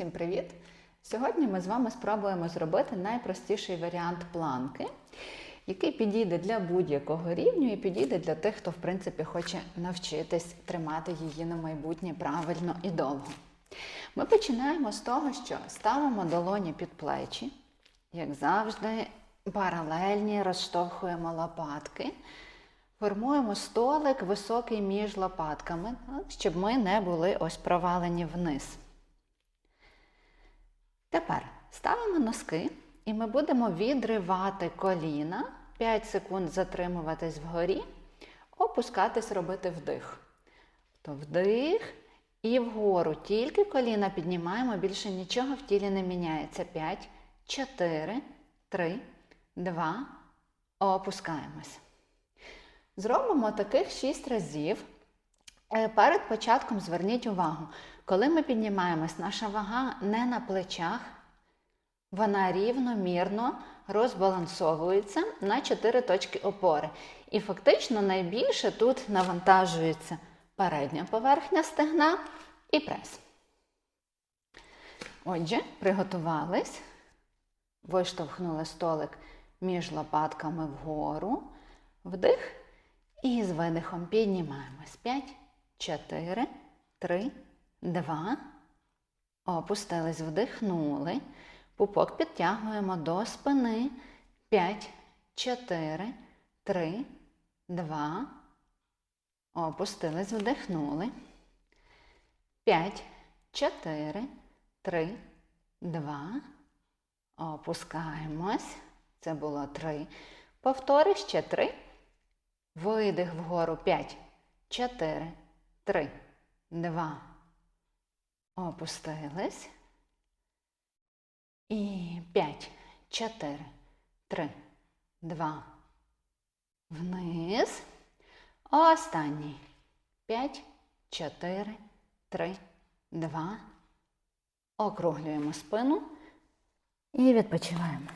Всім привіт! Сьогодні ми з вами спробуємо зробити найпростіший варіант планки, який підійде для будь-якого рівню і підійде для тих, хто в принципі хоче навчитись тримати її на майбутнє правильно і довго. Ми починаємо з того, що ставимо долоні під плечі, як завжди, паралельні, розштовхуємо лопатки. Формуємо столик високий між лопатками, щоб ми не були ось провалені вниз. Тепер ставимо носки і ми будемо відривати коліна, 5 секунд затримуватись вгорі, опускатись, робити вдих. То вдих і вгору. Тільки коліна піднімаємо, більше нічого в тілі не міняється. 5, 4, 3, 2, опускаємось. Зробимо таких 6 разів. Е, Перед початком зверніть увагу, коли ми піднімаємось, наша вага не на плечах, вона рівномірно розбалансовується на 4 точки опори. І фактично найбільше тут навантажується передня поверхня стегна і прес. Отже, приготувались, виштовхнули столик між лопатками вгору, вдих. І з видихом піднімаємось. 5, 4, 3, 2. Опустились, вдихнули. Пупок підтягуємо до спини. 5, 4, 3, 2. Опустились, вдихнули. 5, 4, 3, 2. Опускаємось. Це було 3. Повтори ще 3. Видих вгору 5, 4, 3, 2. Опустились. І 5, 4, 3, 2. Вниз. Останній. 5, 4, 3, 2. Округлюємо спину і відпочиваємо.